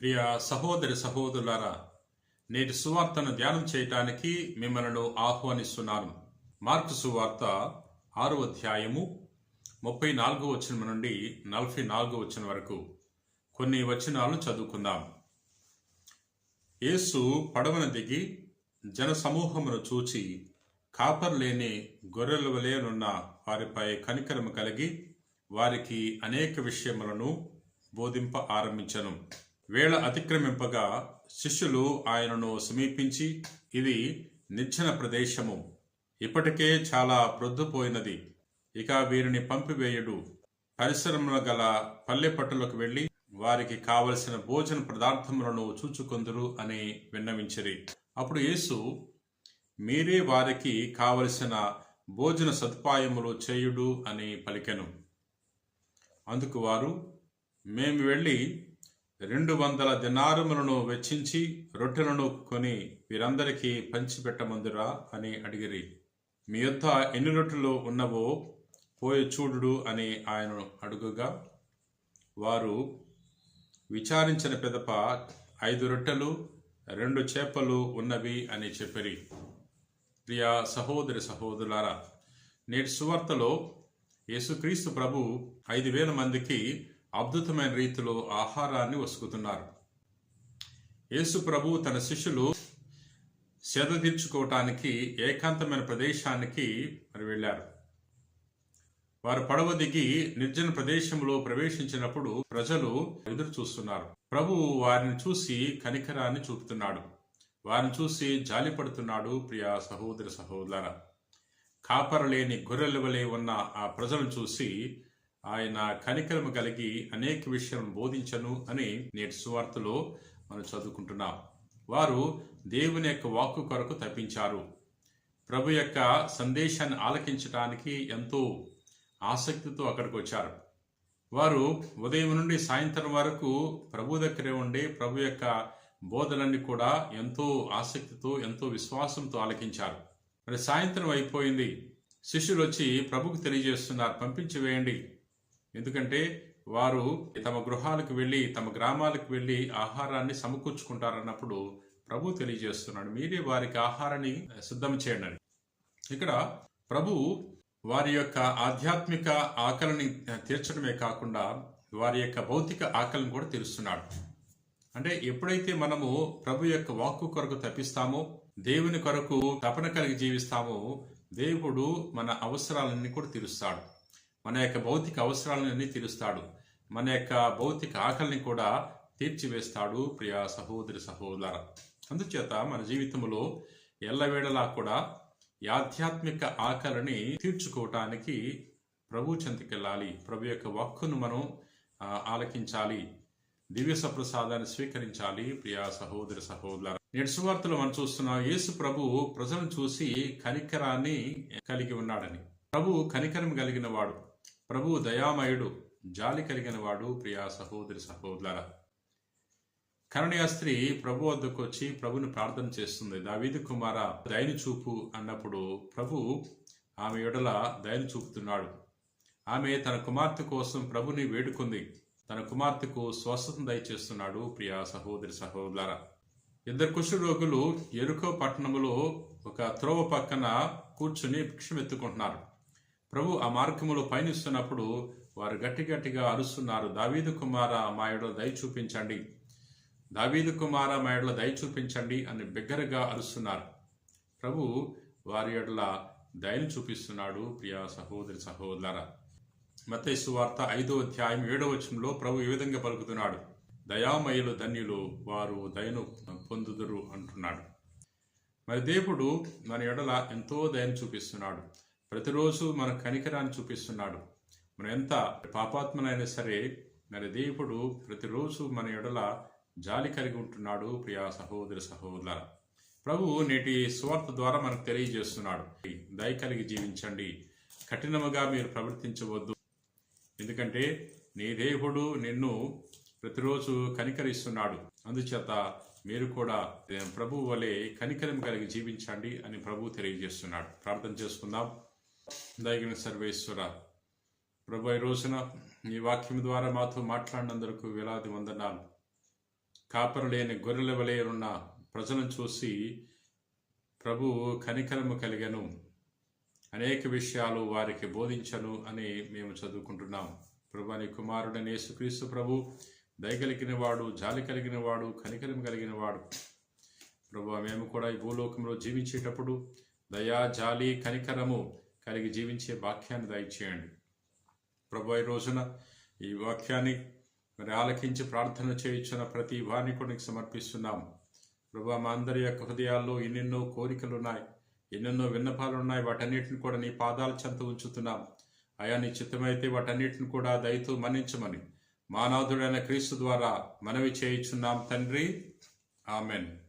ప్రియ సహోదరి సహోదరులారా నేటి సువార్తను ధ్యానం చేయటానికి మిమ్మల్ని ఆహ్వానిస్తున్నాను. మార్కు సువార్త ఆరో అధ్యాయము ముప్పై నాలుగో వచనం నుండి నలభై నాలుగో వచనం వరకు కొన్ని వచనాలు చదువుకుందాం. యేసు పడవన దిగి జన సమూహమును చూచి కాపర్లేని గొర్రెల వలెనున్న వారిపై కనికరము కలిగి వారికి అనేక విషయములను బోధింప ఆరంభించను. వేళ అతిక్రమింపగా శిష్యులు ఆయనను సమీపించి ఇది నిచ్చెన ప్రదేశము. ఇప్పటికే చాలా ప్రొద్దుపోయినది. ఇక వీరిని పంపివేయుడు. పరిశ్రమలు గల పల్లె పట్టులకు వారికి కావలసిన భోజన పదార్థములను చూచుకొందురు అని విన్నవించిరి. అప్పుడు యేసు మీరే వారికి కావలసిన భోజన సదుపాయములు చేయుడు అని పలికెను. అందుకు వారు మేము వెళ్ళి రెండు వందల దినారములను వెచ్చించి రొట్టెలను కొని వీరందరికీ పంచిపెట్టమందురా అని అడిగిరి. మీ యొద్ద ఎన్ని రొట్టెలు ఉన్నవో పోయి చూడుడు అని ఆయన అడుగుగా వారు విచారించిన పెదప ఐదు రొట్టెలు రెండు చేపలు ఉన్నవి అని చెప్పిరి. ప్రియా సహోదరి సహోదరులారా నేటి సువార్తలో యేసుక్రీస్తు ప్రభు ఐదు వేల మందికి అద్భుతమైన రీతిలో ఆహారాన్ని వసుకుతున్నారు. యేసు ప్రభు తన శిష్యులు సేద తీర్చుకోవటానికి ఏకాంతమైన ప్రదేశానికి మరి వెళ్ళారు. వారు పడవ దిగి నిర్జన ప్రదేశంలో ప్రవేశించినప్పుడు ప్రజలు ఎదురు చూస్తున్నారు. ప్రభు వారిని చూసి కనికరాన్ని చూపుతున్నాడు. వారిని చూసి జాలి పడుతున్నాడు ప్రియా సహోదర సహోదర. కాపరలేని గొర్రెల వలె ఉన్న ఆ ప్రజలను చూసి ఆయన కనికరము కలిగి అనేక విషయాలను బోధించను అని నేటి సువార్తలో మనం చదువుకుంటున్నాం. వారు దేవుని యొక్క వాక్కు కొరకు తప్పించారు. ప్రభు యొక్క సందేశాన్ని ఆలకించడానికి ఎంతో ఆసక్తితో అక్కడికి వచ్చారు. వారు ఉదయం నుండి సాయంత్రం వరకు ప్రభు దగ్గరే ఉండి ప్రభు యొక్క బోధనన్నీ కూడా ఎంతో ఆసక్తితో ఎంతో విశ్వాసంతో ఆలకించారు. మరి సాయంత్రం అయిపోయింది. శిష్యులు వచ్చి ప్రభుకు తెలియజేస్తున్నారు పంపించి వేయండి. ఎందుకంటే వారు తమ గృహాలకు వెళ్ళి తమ గ్రామాలకు వెళ్ళి ఆహారాన్ని సమకూర్చుకుంటారన్నప్పుడు ప్రభు తెలియజేస్తున్నాడు. మీరే వారికి ఆహారాన్ని సిద్ధం చేయండి ఇక్కడ ప్రభు వారి యొక్క ఆధ్యాత్మిక ఆకలిని తీర్చడమే కాకుండా వారి యొక్క భౌతిక ఆకలిని కూడా తీరుస్తున్నాడు. అంటే ఎప్పుడైతే మనము ప్రభు యొక్క వాక్కు కొరకు తప్పిస్తామో దేవుని కొరకు తపన కలిగి జీవిస్తామో దేవుడు మన అవసరాలన్నీ కూడా తీరుస్తాడు. మన యొక్క భౌతిక అవసరాలన్నీ తీరుస్తాడు. మన యొక్క భౌతిక ఆకలిని కూడా తీర్చివేస్తాడు ప్రియ సహోదరి సహోదర. అందుచేత మన జీవితంలో ఎల్లవేళలా కూడా ఆధ్యాత్మిక ఆకలిని తీర్చుకోవటానికి ప్రభు చెంతకెళ్ళాలి. ప్రభు యొక్క వాక్కును మనం ఆలకించాలి. దివ్య సప్రసాదాన్ని స్వీకరించాలి ప్రియా సహోదరి సహోదర. నేటి మనం చూస్తున్నాం యేసు ప్రభు ప్రజలను చూసి కనికరాన్ని కలిగి ఉన్నాడని. ప్రభు కనికరం కలిగిన వాడు. ప్రభు దయామయుడు జాలి కలిగిన వాడు ప్రియా సహోదరి సహోదర కరణీయ స్త్రీ ప్రభు వద్దకు వచ్చి ప్రభుని ప్రార్థన చేస్తుంది. దావీదు కుమార దయని చూపు అన్నప్పుడు ప్రభు ఆమె ఎడల దయని చూపుతున్నాడు. ఆమె తన కుమార్తె కోసం ప్రభుని వేడుకుంది. తన కుమార్తెకు స్వస్థతను దయచేస్తున్నాడు ప్రియా సహోదరి సహోదర ఇద్దరు కుష్ఠరోగులు ఎరుకో పట్టణంలో ఒక త్రోవ పక్కన కూర్చుని భిక్షమెత్తుకుంటున్నారు. ప్రభు ఆ మార్గములో పయనిస్తున్నప్పుడు వారు గట్టి గట్టిగా అరుస్తున్నారు దావీదు కుమార మా దయ చూపించండి దావీదు కుమార మా దయ చూపించండి అని బిగ్గరగా అరుస్తున్నారు. ప్రభు వారి ఎడల దయను చూపిస్తున్నాడు ప్రియా సహోదరి సహోదర మతేసు వార్త ఐదో అధ్యాయం ఏడో వచనంలో ప్రభు ఈ విధంగా పలుకుతున్నాడు దయామయులు ధన్యులు వారు దయను పొందుదురు అంటున్నాడు. మరి దేవుడు మన ఎడల ఎంతో దయను చూపిస్తున్నాడు. ప్రతిరోజు మన కనికరాన్ని చూపిస్తున్నాడు. మనం ఎంత పాపాత్మనైనా సరే మరి దేవుడు ప్రతిరోజు మన ఎడల జాలి కలిగి ఉంటున్నాడు ప్రియా సహోదరి సహోదర ప్రభు నేటి స్వార్థ ద్వారా మనకు తెలియజేస్తున్నాడు. దయ కలిగి జీవించండి. కఠినముగా మీరు ప్రవర్తించవద్దు. ఎందుకంటే నీ దేవుడు నిన్ను ప్రతిరోజు కనికరిస్తున్నాడు. అందుచేత మీరు కూడా ప్రభు వలె కనికరం కలిగి జీవించండి అని ప్రభు తెలియజేస్తున్నాడు. ప్రార్థన చేసుకుందాం. దయగిన సర్వేశ్వర. ప్రభు ఈ రోజున ఈ వాక్యం ద్వారా మాతో మాట్లాడినందుకు వేలాది వందనాలు. కాపరు లేని గొర్రెల వలె ఉన్న ప్రజలను చూసి ప్రభు కనికరము కలిగను. అనేక విషయాలు వారికి బోధించను అని మేము చదువుకుంటున్నాం. ప్రభు అని కుమారుడని యేసుక్రీస్తు ప్రభు దయగలిగిన వాడు జాలి కలిగిన వాడు కనికరం కలిగిన వాడు. ప్రభు మేము కూడా ఈ భూలోకంలో జీవించేటప్పుడు దయా జాలి కనికరము కలిగి జీవించే వాక్యాన్ని దయచేయండి. ప్రభు ఈ రోజున ఈ వాక్యాన్ని మరి ఆలకించి ప్రార్థన చేయించిన ప్రతి వాణికునికి సమర్పిస్తున్నాం ప్రభు మా అందరి యొక్క హృదయాల్లో ఎన్నెన్నో కోరికలు ఉన్నాయి ఎన్నెన్నో విన్నపాలు ఉన్నాయి వాటన్నిటిని కూడా నీ పాదాల చెంత ఉంచుతున్నాం అయా నీ చిత్తమైతే వాటన్నిటిని కూడా దయతో మన్నించమని మానవుడైన క్రీస్తు ద్వారా మనవి చేయించున్నాం తండ్రి. ఆమెన్.